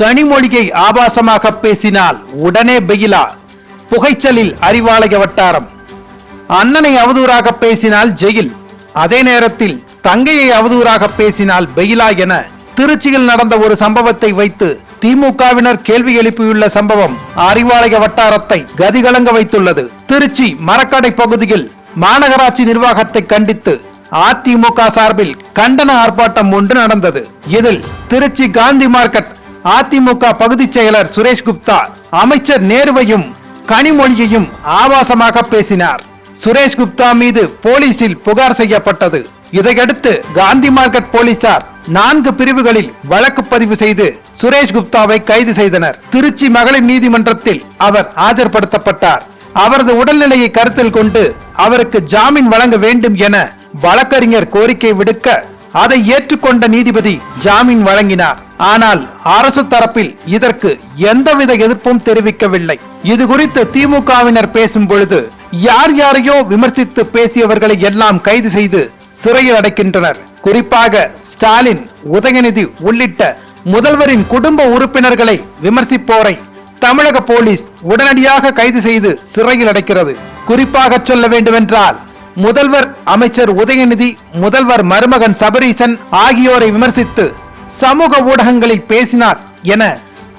கனிமொழியை ஆபாசமாக பேசினால் உடனே பெயிலா புகைச்சலில் அறிவாலய வட்டாரம். அண்ணனை அவதூறாக பேசினால் ஜெயில். அதே நேரத்தில் தங்கையை அவதூறாக பேசினால் பெயிலா என திருச்சியில் நடந்த ஒரு சம்பவத்தை வைத்து திமுகவினர் கேள்வி எழுப்பியுள்ள சம்பவம் அறிவாலய வட்டாரத்தை கதிகலங்க வைத்துள்ளது. திருச்சி மரக்கடை பகுதியில் மாநகராட்சி நிர்வாகத்தை கண்டித்து அதிமுக சார்பில் கண்டன ஆர்ப்பாட்டம் ஒன்று நடந்தது. இதில் திருச்சி காந்தி மார்க்கெட் அதிமுக பகுதிச் செயலர் சுரேஷ் குப்தா அமைச்சர் நேருவையும் கனிமொழியையும் ஆபாசமாக பேசினார். சுரேஷ் குப்தா மீது போலீசில் புகார் செய்யப்பட்டது. இதையடுத்து காந்தி மார்க்கெட் போலீசார் நான்கு பிரிவுகளில் வழக்கு பதிவு செய்து சுரேஷ் குப்தாவை கைது செய்தனர். திருச்சி மகளிர் நீதிமன்றத்தில் அவர் ஆஜர்படுத்தப்பட்டார். அவரது உடல்நிலையை கருத்தில் கொண்டு அவருக்கு ஜாமீன் வழங்க வேண்டும் என வழக்கறிஞர் கோரிக்கை விடுக்க அதை ஏற்றுக்கொண்ட நீதிபதி ஜாமீன் வழங்கினார். ஆனால் அரசு தரப்பில் இதற்கு எந்தவித எதிர்ப்பும் தெரிவிக்கவில்லை. இது குறித்து திமுகவினர் பேசும் பொழுது யார் யாரையோ விமர்சித்து பேசியவர்களை எல்லாம் கைது செய்து சிறையில் அடைக்கின்றனர். குறிப்பாக ஸ்டாலின் உதயநிதி உள்ளிட்ட முதல்வரின் குடும்ப உறுப்பினர்களை விமர்சிப்போரை தமிழக போலீஸ் உடனடியாக கைது செய்து சிறையில் அடைக்கிறது. குறிப்பாக சொல்ல வேண்டுமென்றால் முதல்வர் அமைச்சர் உதயநிதி முதல்வர் மருமகன் சபரீசன் ஆகியோரை விமர்சித்து சமூக ஊடகங்களில் பேசினார் என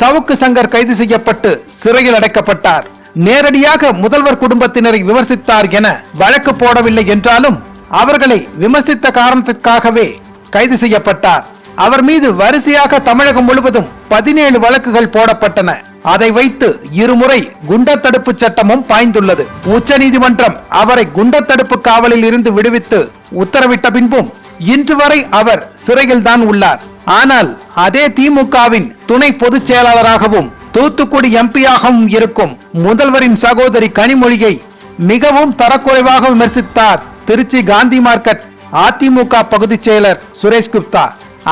சவுக்கு சங்கர் கைது செய்யப்பட்டு சிறையில் அடைக்கப்பட்டார். நேரடியாக முதல்வர் குடும்பத்தினரை விமர்சித்தார் என வழக்கு போடவில்லை என்றாலும் அவர்களை விமர்சித்த காரணத்திற்காகவே கைது செய்யப்பட்டார். அவர் மீது வரிசையாக தமிழகம் முழுவதும் பதினேழு வழக்குகள் போடப்பட்டன. அதை வைத்து இருமுறை குண்டர் தடுப்பு சட்டமும் பாய்ந்துள்ளது. உச்சநீதிமன்றம் அவரை குண்டர் தடுப்பு காவலில் இருந்து விடுவித்து உத்தரவிட்ட பின்பும் இன்று வரை அவர் சிறையில் தான் உள்ளார். ஆனால் அதே திமுகவின் துணை பொதுச் செயலாளராகவும் தூத்துக்குடி எம்பியாகவும் இருக்கும் முதல்வரின் சகோதரி கனிமொழியை மிகவும் தரக்குறைவாக விமர்சித்தார் திருச்சி காந்தி மார்க்கெட் அதிமுக பகுதிச் செயலர் சுரேஷ் குப்தா.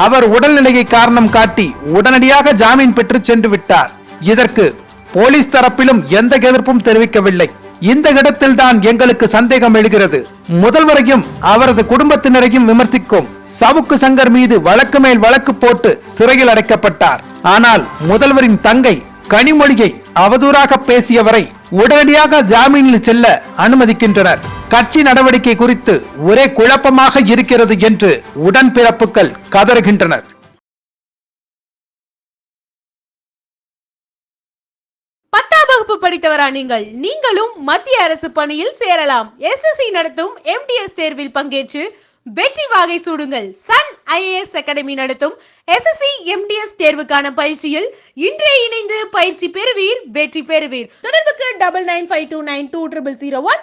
அவர் உடல்நிலையை காரணம் காட்டி உடனடியாக ஜாமீன் பெற்று சென்று விட்டார். இதற்கு போலீஸ் தரப்பிலும் எந்த எதிர்ப்பும் தெரிவிக்கவில்லை. இந்த இடத்தில் தான் எங்களுக்கு சந்தேகம் எழுகிறது. முதல்வரையும் அவரது குடும்பத்தினரையும் விமர்சிக்கும் சவுக்கு சங்கர் மீது வழக்கு மேல் வழக்கு போட்டு சிறையில் அடைக்கப்பட்டார். ஆனால் முதல்வரின் தங்கை கனிமொழியை அவதூறாக பேசியவரை உடனடியாக ஜாமீனில் செல்ல அனுமதிக்கின்றனர். கட்சி நடவடிக்கை குறித்து ஒரே குழப்பமாக இருக்கிறது என்று உடன்பிறப்புகள் கதறுகின்றனர். பத்தாம் வகுப்பு படித்தவரா நீங்கள்? நீங்களும் மத்திய அரசு பணியில் சேரலாம். எஸ்எஸ்சி நடத்தும் எம்டிஎஸ் தேர்வில் பங்கேற்று வெற்றி வாகை சூடுங்கள். சன் ஐஏஎஸ் அகாடமி நடத்தும் எஸ்எஸ்சி எம்டிஎஸ் தேர்வுக்கான பயிற்சியில் இன்றே இணைந்து பயிற்சி பெறுவீர் வெற்றி பெறுவீர். தொடர்புக்கு double nine five two nine two triple zero one